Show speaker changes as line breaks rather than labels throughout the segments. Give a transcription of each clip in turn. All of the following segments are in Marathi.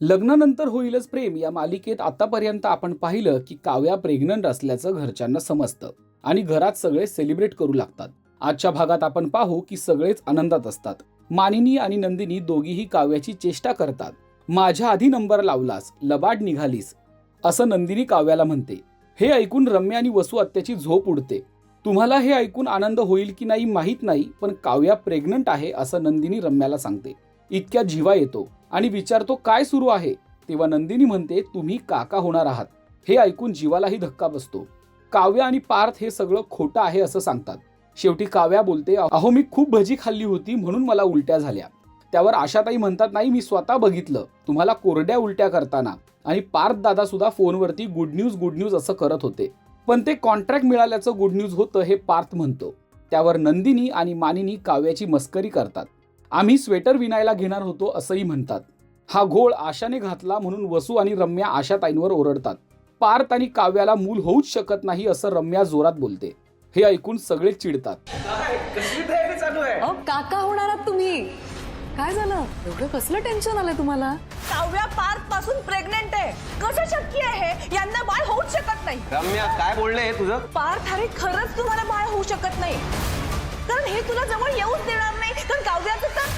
लग्नानंतर होईलच प्रेम. या मालिकेत आतापर्यंत आपण पाहिलं की काव्या प्रेग्नंट असल्याचं घरच्यांना समजतं. आणि घरात सगळे सेलिब्रेट करू लागतात. आजच्या भागात आपण पाहू की सगळेच आनंदात असतात. मानिनी आणि नंदिनी दोघीही काव्याची चेष्टा करतात. माझ्या आधी नंबर लावलास लबाड निघालीस असं नंदिनी काव्याला म्हणते. हे ऐकून रम्या आणि वसू आत्याची झोप उडते. तुम्हाला हे ऐकून आनंद होईल की नाही माहीत नाही पण काव्या प्रेग्नंट आहे असं नंदिनी रम्याला सांगते. इतक्या जीवा येतो. आणि विचारतो काय सुरू आहे तेव्हा नंदिनी म्हणते तुम्ही काका होणार आहात. हे ऐकून जीवालाही धक्का बसतो. काव्या आणि पार्थ हे सगळं खोटं आहे असं सांगतात. शेवटी काव्या बोलते अहो मी खूप भजी खाल्ली होती म्हणून मला उलट्या झाल्या. त्यावर आशाताई म्हणतात नाही मी स्वतः बघितलं. तुम्हाला कोरड्या उलट्या करताना. आणि पार्थ दादा सुद्धा फोनवरती गुड न्यूज गुड न्यूज असं करत होते. पण ते कॉन्ट्रॅक्ट मिळाल्याचं गुड न्यूज होतं हे पार्थ म्हणतो. त्यावर नंदिनी आणि मानिनी काव्याची मस्करी करतात. आम्ही स्वेटर विणायला घेणार होतो असंही म्हणतात. हा घोळ आशाने घातला म्हणून वसू आणि रम्या आशाताईंवर ओरडतात. पार्थ आणि काव्याला मूल होऊच शकत नाही असं रम्या जोरात बोलते. हे ऐकून सगळे चिडतात.
काका होणार आहात तुम्ही. काय झालं? एवढं कसलं टेन्शन आलंय तुम्हाला?
काव्या पार्थपासून प्रेग्नेंट आहे. कसं शक्य आहे? यांना बाळ होऊच शकत नाही.
रम्या काय बोलणं आहे तुझं?
पार्थ अरे खरंच तुम्हाला बाळ होऊ शकत नाही. कारण हे तुला जवळ येऊच देणार नाही काव्याचं तर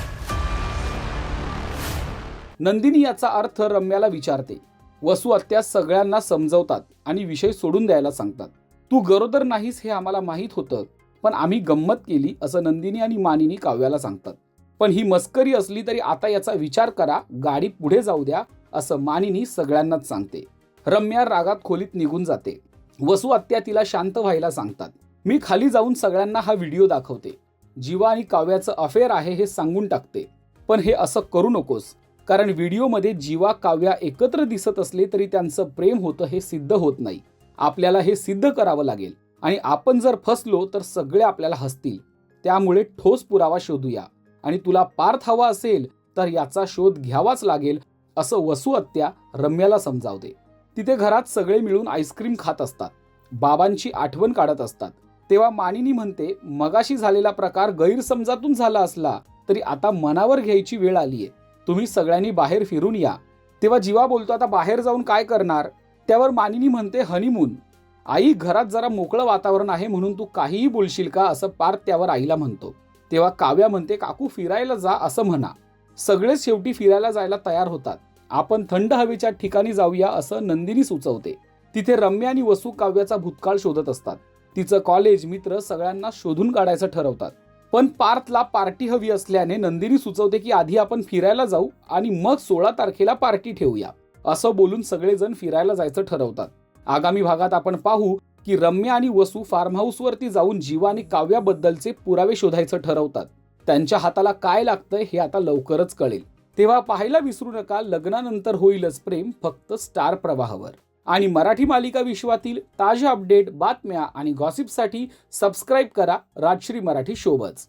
नंदिनी याचा अर्थ रम्याला विचारते. वसू आत्या सगळ्यांना समजवतात आणि विषय सोडून द्यायला सांगतात. तू गरोदर नाहीस हे आम्हाला माहीत होतं पण आम्ही गंमत केली असं नंदिनी आणि मानिनी काव्याला सांगतात. पण ही मस्करी असली तरी आता याचा विचार करा गाडी पुढे जाऊ द्या असं मानिनी सगळ्यांनाच सांगते. रम्या रागात खोलीत निघून जाते. वसू आत्या तिला शांत व्हायला सांगतात. मी खाली जाऊन सगळ्यांना हा व्हिडिओ दाखवते. जीवा आणि काव्याचं अफेअर आहे हे सांगून टाकते. पण हे असं करू नकोस. कारण व्हिडिओमध्ये जीवा काव्या एकत्र दिसत असले तरी त्यांचं प्रेम होतं हे सिद्ध होत नाही. आपल्याला हे सिद्ध करावं लागेल. आणि आपण जर फसलो तर सगळे आपल्याला हसतील. त्यामुळे ठोस पुरावा शोधूया. आणि तुला पार्थ हवा असेल तर याचा शोध घ्यावाच लागेल असं वसू आत्या रम्याला समजावते. तिथे घरात सगळे मिळून आईस्क्रीम खात असतात. बाबांची आठवण काढत असतात. तेव्हा मानिनी म्हणते मगाशी झालेला प्रकार गैरसमजातून झाला असला तरी आता मनावर घ्यायची वेळ आली आहे तुम्ही सगळ्यांनी बाहेर फिरून या. तेव्हा जीवा बोलतो आता बाहेर जाऊन काय करणार? त्यावर मानिनी म्हणते हनीमून. आई घरात जरा मोकळं वातावरण आहे म्हणून तू काहीही बोलशील का? असं पार्थ त्यावर आईला म्हणतो. तेव्हा काव्या म्हणते काकू फिरायला जा असं म्हणा. सगळेच शेवटी फिरायला जायला तयार होतात. आपण थंड हवेच्या ठिकाणी जाऊया असं नंदिनी सुचवते. तिथे रम्या आणि वसू काव्याचा भूतकाळ शोधत असतात. तिचं कॉलेज मित्र सगळ्यांना शोधून काढायचं ठरवतात. पण पार्थला पार्टी हवी असल्याने नंदिनी सुचवते की आधी आपण फिरायला जाऊ आणि मग सोळा तारखेला पार्टी ठेवूया. असं बोलून सगळेजण फिरायला जायचं ठरवतात. आगामी भागात आपण पाहू की रम्या आणि वसू फार्म हाऊसवरती जाऊन जीवा आणि काव्याबद्दलचे पुरावे शोधायचं ठरवतात. त्यांच्या हाताला काय लागतंय हे आता लवकरच कळेल. तेव्हा पाहायला विसरू नका लग्नानंतर होईलच प्रेम फक्त स्टार प्रवाहावर. आणि मराठी मालिका विश्वातील ताज्या अपडेट बातम्या आणि गॉसिपसाठी सबस्क्राईब करा राजश्री मराठी शोबज